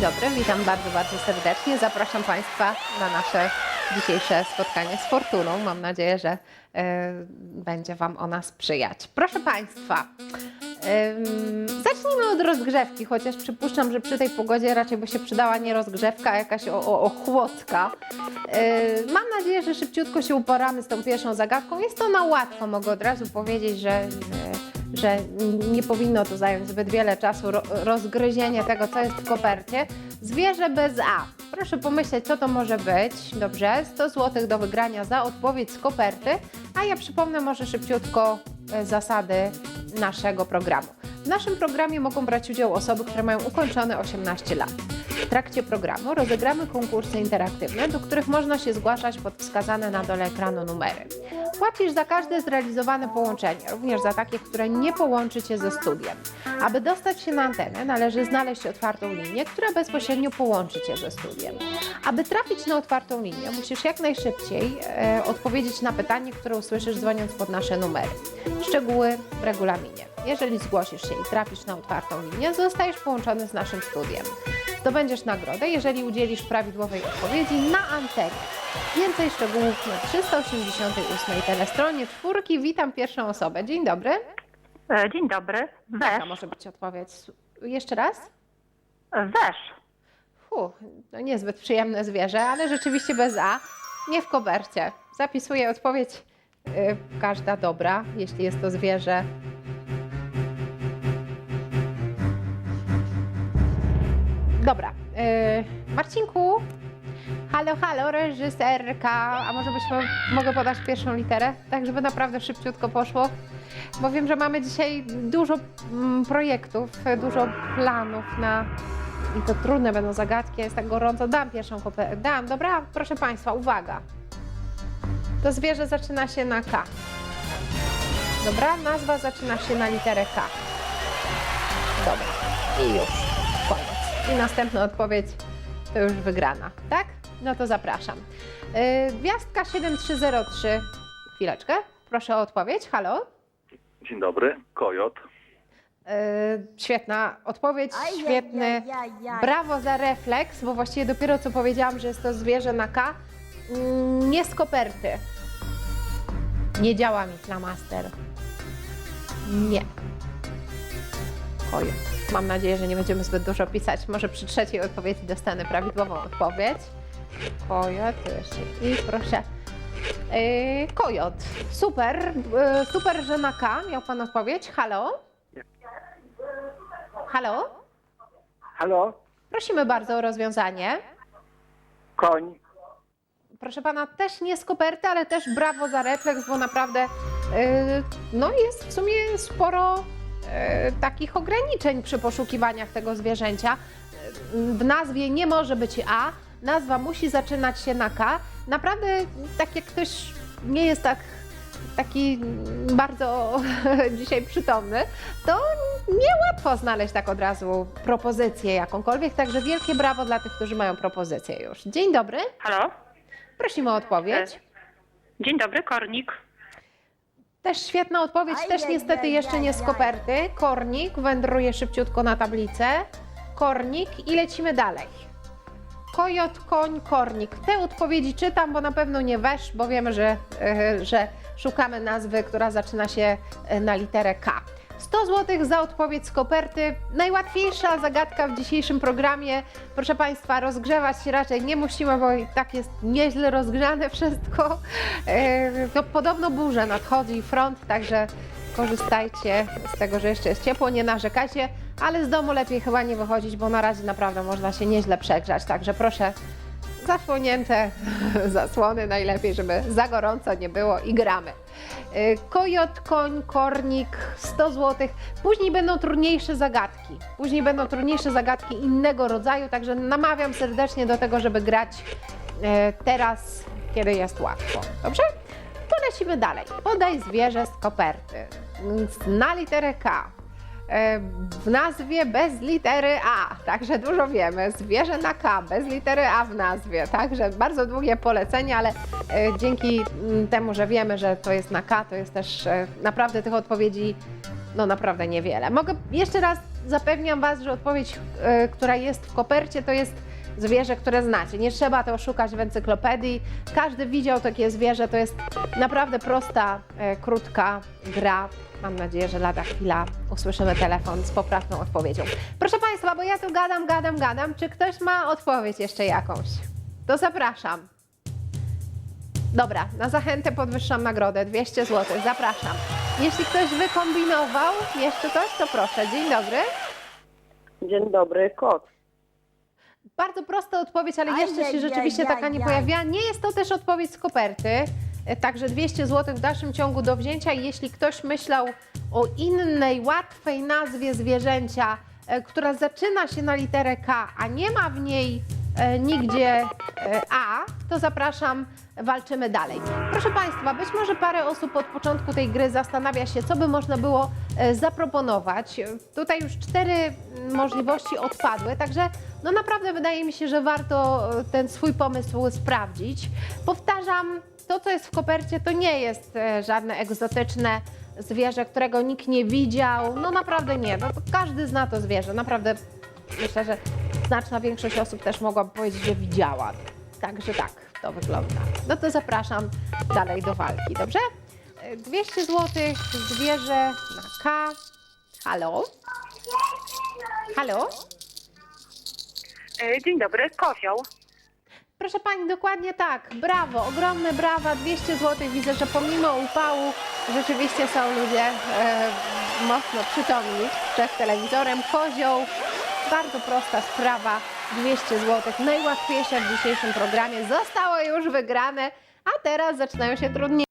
dobry, witam bardzo, bardzo serdecznie. Zapraszam Państwa na nasze dzisiejsze spotkanie z Fortuną. Mam nadzieję, że e, będzie Wam ona sprzyjać. Proszę Państwa, em, zacznijmy od rozgrzewki, chociaż przypuszczam, że przy tej pogodzie raczej by się przydała nie rozgrzewka, a jakaś o, ochłodka. E, mam nadzieję, że szybciutko się uporamy z tą pierwszą zagadką. Jest to na łatwo, mogę od razu powiedzieć, że... E, że nie powinno to zająć zbyt wiele czasu ro, rozgryzienie tego, co jest w kopercie. Zwierzę bez A. Proszę pomyśleć, co to może być. Dobrze, 100 zł do wygrania za odpowiedź z koperty, a ja przypomnę może szybciutko e, zasady naszego programu. W naszym programie mogą brać udział osoby, które mają ukończone 18 lat. W trakcie programu rozegramy konkursy interaktywne, do których można się zgłaszać pod wskazane na dole ekranu numery. Płacisz za każde zrealizowane połączenie, również za takie, które nie połączy Cię ze studiem. Aby dostać się na antenę, należy znaleźć otwartą linię, która bezpośrednio połączy Cię ze studiem. Aby trafić na otwartą linię, musisz jak najszybciej e, odpowiedzieć na pytanie, które usłyszysz dzwoniąc pod nasze numery. Szczegóły w regulaminie. Jeżeli zgłosisz się i trafisz na otwartą linię, zostajesz połączony z naszym studiem. Zdobędziesz nagrodę, jeżeli udzielisz prawidłowej odpowiedzi na antenie. Więcej szczegółów na 388 telestronie czwórki. Witam pierwszą osobę. Dzień dobry. E, Dzień dobry. Jaka Wesz. może być odpowiedź? Jeszcze raz? Wesz. Fu, no niezbyt przyjemne zwierzę, ale rzeczywiście bez A. Nie w kopercie. Zapisuję odpowiedź y, każda dobra, jeśli jest to zwierzę. Dobra. y, Marcinku, halo, halo, reżyserka. A może byśmy, mogę podać pierwszą literę, tak żeby naprawdę szybciutko poszło? Bo wiem, że mamy dzisiaj dużo mm, projektów, dużo planów na i to trudne będą zagadki, jest tak gorąco. Dam pierwszą kopertę. Dam, dobra, proszę Państwa, uwaga. To zwierzę zaczyna się na K. Dobra, nazwa zaczyna się na literę K. Dobra, i już. I następna odpowiedź to już wygrana, tak? No to zapraszam. Yy, gwiazdka 7303. Chwileczkę, proszę o odpowiedź. Halo? Dzień dobry, Kojot. Yy, świetna odpowiedź, świetny. Brawo za refleks, bo właściwie dopiero co powiedziałam, że jest to zwierzę na K. Mm, Nie z koperty. Nie działa mi flamaster. Nie. Oj, mam nadzieję, że nie będziemy zbyt dużo pisać. Może przy trzeciej odpowiedzi dostanę prawidłową odpowiedź. Kojot, jeszcze i proszę. Yy, kojot. Super, yy, super, że na K miał Pan odpowiedź. Halo? Halo? Halo, Prosimy bardzo o rozwiązanie. koń. Proszę pana, też nie z koperty, ale też brawo za refleks, bo naprawdę yy, no jest w sumie sporo takich ograniczeń przy poszukiwaniach tego zwierzęcia. Yy, W nazwie nie może być A, nazwa musi zaczynać się na K. Naprawdę, tak jak ktoś nie jest tak taki bardzo dzisiaj przytomny, to niełatwo znaleźć tak od razu propozycję jakąkolwiek, także wielkie brawo dla tych, którzy mają propozycję już. Dzień dobry. Halo? Prosimy o odpowiedź. Dzień dobry, Kornik. Też świetna odpowiedź, też niestety jeszcze nie z koperty. Kornik wędruje szybciutko na tablicę. Kornik i lecimy dalej. Kojot, koń, kornik. Te odpowiedzi czytam, bo na pewno nie wesz, bo wiemy, że, e, że szukamy nazwy, która zaczyna się e, na literę K. 100 zł za odpowiedź z koperty. Najłatwiejsza zagadka w dzisiejszym programie. Proszę Państwa, rozgrzewać się raczej nie musimy, bo i tak jest nieźle rozgrzane wszystko. E, To podobno burza nadchodzi, front, także korzystajcie z tego, że jeszcze jest ciepło, nie narzekajcie, ale z domu lepiej chyba nie wychodzić, bo na razie naprawdę można się nieźle przegrzać, także proszę zasłonięte zasłony najlepiej, żeby za gorąco nie było i gramy. Y, Kojot, koń, kornik, 100 zł. Później będą trudniejsze zagadki. Później będą trudniejsze zagadki innego rodzaju, także namawiam serdecznie do tego, żeby grać e, teraz, kiedy jest łatwo. Dobrze? To lecimy dalej. Podaj zwierzę z koperty. Na literę K. W nazwie bez litery A, także dużo wiemy. Zwierzę na K, bez litery A w nazwie, także bardzo długie polecenie, ale e, dzięki mm, temu, że wiemy, że to jest na K, to jest też e, naprawdę tych odpowiedzi no naprawdę niewiele. Mogę jeszcze raz zapewniam Was, że odpowiedź, e, która jest w kopercie, to jest zwierzę, które znacie. Nie trzeba to szukać w encyklopedii. Każdy widział takie zwierzę. To jest naprawdę prosta, e, krótka gra. Mam nadzieję, że lada chwila usłyszymy telefon z poprawną odpowiedzią. Proszę Państwa, bo ja tu gadam, gadam, gadam. Czy ktoś ma odpowiedź jeszcze jakąś? To zapraszam. Dobra, na zachętę podwyższam nagrodę 200 zł. Zapraszam. Jeśli ktoś wykombinował jeszcze coś, to proszę. Dzień dobry. Dzień dobry, kot. Bardzo prosta odpowiedź, ale Aj, jeszcze się rzeczywiście taka nie aj. pojawiła. Nie jest to też odpowiedź z koperty. E, Także 200 zł w dalszym ciągu do wzięcia. I Jeśli ktoś myślał o innej, łatwej nazwie zwierzęcia, e, która zaczyna się na literę K, a nie ma w niej e, nigdzie A, to zapraszam, walczymy dalej. Proszę Państwa, być może parę osób od początku tej gry zastanawia się, co by można było e, zaproponować. Tutaj już cztery możliwości odpadły, także no naprawdę wydaje mi się, że warto e, ten swój pomysł sprawdzić. Powtarzam, to co jest w kopercie to nie jest e, żadne egzotyczne zwierzę, którego nikt nie widział. No naprawdę nie, no każdy zna to zwierzę. Naprawdę myślę, że znaczna większość osób też mogłaby powiedzieć, że widziała. Także tak to wygląda. No to zapraszam dalej do walki, dobrze? E, 200 zł, zwierzę na K. Halo? Halo? E, Dzień dobry, kozioł. Proszę Pani, dokładnie tak. Brawo, ogromne brawa, 200 zł. Widzę, że pomimo upału rzeczywiście są ludzie e, mocno przytomni przed telewizorem. Kozioł, bardzo prosta sprawa, 200 zł. Najłatwiejsze w dzisiejszym programie. Zostało już wygrane, a teraz zaczynają się trudniejsze.